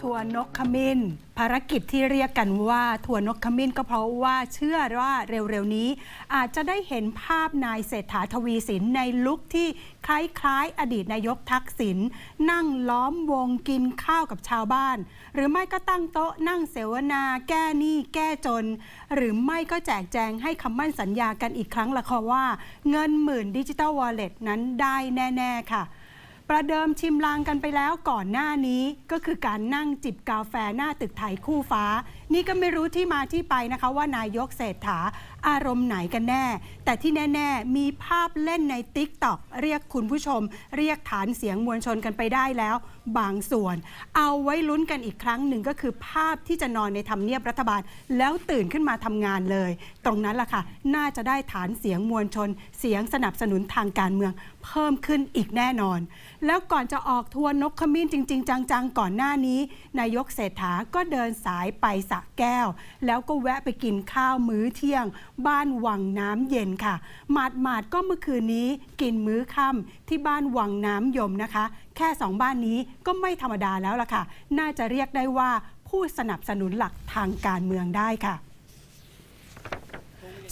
ทัวร์นกขมิ้น ภารกิจที่เรียกกันว่าทัวร์นกขมิ้นก็เพราะว่าเชื่อว่าเร็วๆนี้ อาจจะได้เห็นภาพนายเศรษฐาทวีสินในลุคที่คล้ายๆ อดีตนายกทักษิณนั่งล้อมวงกินข้าวกับชาวบ้าน หรือไม่ก็ตั้งโต๊ะนั่งเสวนาแก้หนี้แก้จน หรือไม่ก็แจกแจงให้คำมั่นสัญญากันอีกครั้งละค่ะว่า เงินหมื่นดิจิตอลวอลเล็ตนั้นได้แน่ ๆ ค่ะ ประเดิมชิมลางกันไปแล้วก่อนหน้านี้ก็คือการนั่งจิบกาแฟหน้าตึกไทยคู่ฟ้า นี่ก็ไม่รู้ที่มาที่ไปนะคะว่านายกเศรษฐาอารมณ์ไหนกันแน่ แต่ที่แน่ ๆ มีภาพเล่นใน t ิ k t o k เรียกคุณผู้ชม เรียกฐานเสียงมวลชนกันไปได้แล้ว บางส่วน เอาไว้ลุ้นกันอีกครั้งหนึ่งก็คือภาพที่จะนอนในทำเนียบรัฐบาล แล้วตื่นขึ้นมาทำงานเลย ตรงนั้นล่ะค่ะ น่าจะได้ฐานเสียงมวลชน เสียงสนับสนุนทางการเมือง เพิ่มขึ้นอีกแน่นอน แล้วก่อนจะออกทัวร์นกขมิ้นจริง ๆ จังๆ ก่อนหน้านี้ นายกเศรษฐาก็เดินสายไปสะแก้ว แล้วก็แวะไปกินข้าวมื้อเที่ยงบ้านวังน้ำเย็นค่ะ หมาดหมาดก็เมื่อคืนนี้กินมื้อค่ำที่บ้านวังน้ำยมนะคะ แค่สองบ้านนี้ก็ไม่ธรรมดาแล้วล่ะค่ะ น่าจะเรียกได้ว่าผู้สนับสนุนหลักทางการเมืองได้ค่ะ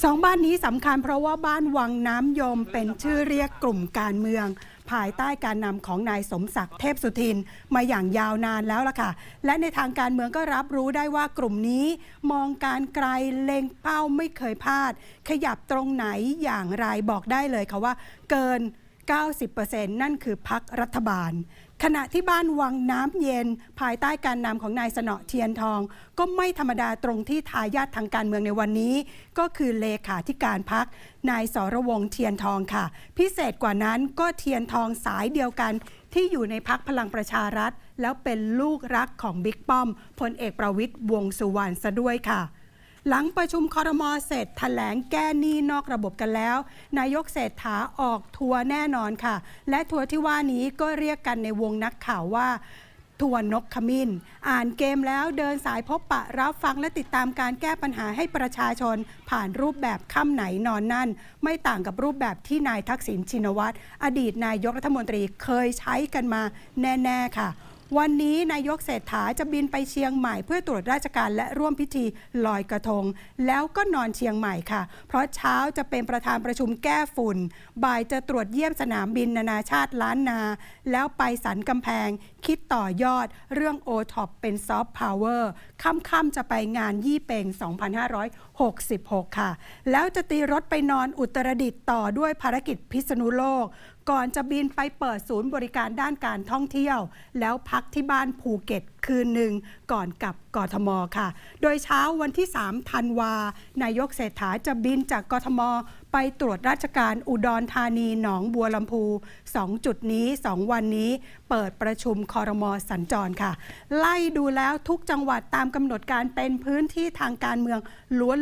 สองบ้านนี้สำคัญเพราะว่าบ้านวังน้ำยมเป็นชื่อเรียกกลุ่มการเมือง ภายใต้การนำของนายสมศักดิ์เทพสุทิน มาอย่างยาวนานแล้วล่ะค่ะ และในทางการเมืองก็รับรู้ได้ว่ากลุ่มนี้ มองการไกลเล็งเป้าไม่เคยพลาด ขยับตรงไหนอย่างไรบอกได้เลยค่ะว่า เกิน 90%นั่นคือพักรัฐบาล ขณะที่บ้านวังน้ำเย็น ภายใต้การนำของนายสนอเทียนทอง ก็ไม่ธรรมดาตรงที่ทายาททางการเมืองในวันนี้ ก็คือเลขาธิการพักนายสรวงเทียนทองค่ะ พิเศษกว่านั้นก็เทียนทองสายเดียวกันที่อยู่ในพักพลังประชารัฐ แล้วเป็นลูกรักของบิ๊กป้อมพลเอกประวิตยวงสุวรรณซะด้วยค่ะ หลังประชุมคอรมอเสร็จแถลงแก้หนี้นอกระบบกันแล้ว นายกเศรษฐาออกทัวร์แน่นอนค่ะ และทัวร์ที่ว่านี้ก็เรียกกันในวงนักข่าวว่าทัวร์นกขมิ้น อ่านเกมแล้วเดินสายพบปะรับฟังและติดตามการแก้ปัญหาให้ประชาชน ผ่านรูปแบบค่ำไหนนอนนั่น ไม่ต่างกับรูปแบบที่นายทักษิณชินวัตรอดีตนายกรัฐมนตรีเคยใช้กันมาแน่ ๆ ค่ะ วันนี้นายกเศรษฐาจะบินไปเชียงใหม่ เพื่อตรวจราชการและร่วมพิธีลอยกระทง แล้วก็นอนเชียงใหม่ค่ะ เพราะเช้าจะเป็นประธานประชุมแก้ฝุ่น บ่ายจะตรวจเยี่ยมสนามบินนานาชาติล้านนา แล้วไปสันกำแพง คิดต่อยอด เรื่องโอท็อปเป็นซอฟต์พาวเวอร์ค่ำๆจะไปงานยี่เปง 2566 ค่ะ แล้วจะตีรถไปนอนอุตรดิตถ์ต่อด้วยภารกิจพิษณุโลก ก่อนจะบินไปเปิดศูนย์บริการด้านการท่องเที่ยว แล้วพักที่บ้านภูเก็ตคืนหนึ่งก่อนกลับกทมค่ะ โดยเช้าวันที่ 3 ธันวา นายกเศรษฐาจะบินจากกทมไปตรวจราชการอุดรธานีหนองบัวลำพู 2 จุดนี้ 2 วันนี้ เปิดประชุมคอรมอสัญจรค่ะ ไล่ดูแล้วทุกจังหวัดตามกำหนดการเป็นพื้นที่ทางการเมือง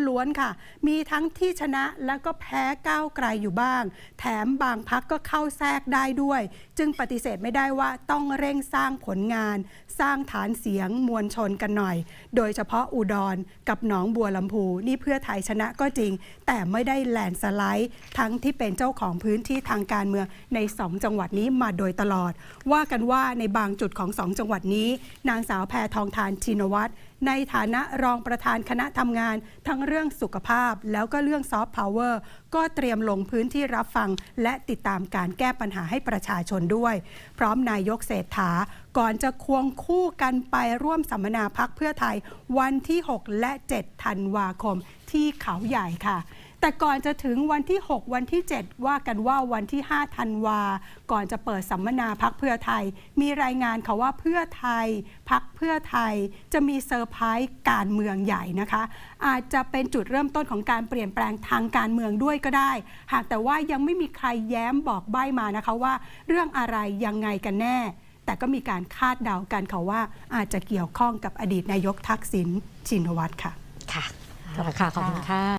ล้วนๆค่ะ มีทั้งที่ชนะและก็แพ้ก้าวไกลอยู่บ้าง แถมบางพักก็เข้าแทรกได้ด้วย จึงปฏิเสธไม่ได้ว่าต้องเร่งสร้างผลงาน สร้างฐานเสียงมวลชนกันหน่อย โดยเฉพาะอุดรกับหนองบัวลำพู นี่เพื่อไทยชนะก็จริง แต่ไม่ได้แลนสไลด์ทั้งที่เป็นเจ้าของพื้นที่ทางการเมืองใน 2 จังหวัดนี้มาโดยตลอด ว่ากันว่าในบางจุดของ 2 จังหวัดนี้ นางสาวแพทองทานชินวัตรในฐานะรองประธานคณะทำงาน ทั้งเรื่องสุขภาพแล้วก็เรื่องซอฟต์พาวเวอร์ก็เตรียมลงพื้นที่รับฟัง และติดตามการแก้ปัญหาให้ประชาชนด้วย พร้อมนายกเศรษฐา ก่อนจะควงคู่กันไปร่วมสัมมนาพักเพื่อไทย วันที่ 6 และ 7 ธันวาคมที่เขาใหญ่ค่ะ แต่ก่อนจะถึงวันที่ 6 วันที่ 7 ว่ากันว่าวันที่ 5 ธันวา ก่อนจะเปิดสัมมนาพักเพื่อไทย มีรายงานค่ะว่าเพื่อไทยพักเพื่อไทยจะมีเซอร์ไพรส์การเมืองใหญ่นะคะ อาจจะเป็นจุดเริ่มต้นของการเปลี่ยนแปลงทางการเมืองด้วยก็ได้ หากแต่ว่ายังไม่มีใครแย้มบอกใบ้มานะคะว่า เรื่องอะไรยังไงกันแน่ แต่ก็มีการคาดเดากันค่ะว่า อาจจะเกี่ยวข้องกับอดีตนายกทักษิณชินวัตรค่ะ ค่ะค่ะขอบคุณค่ะ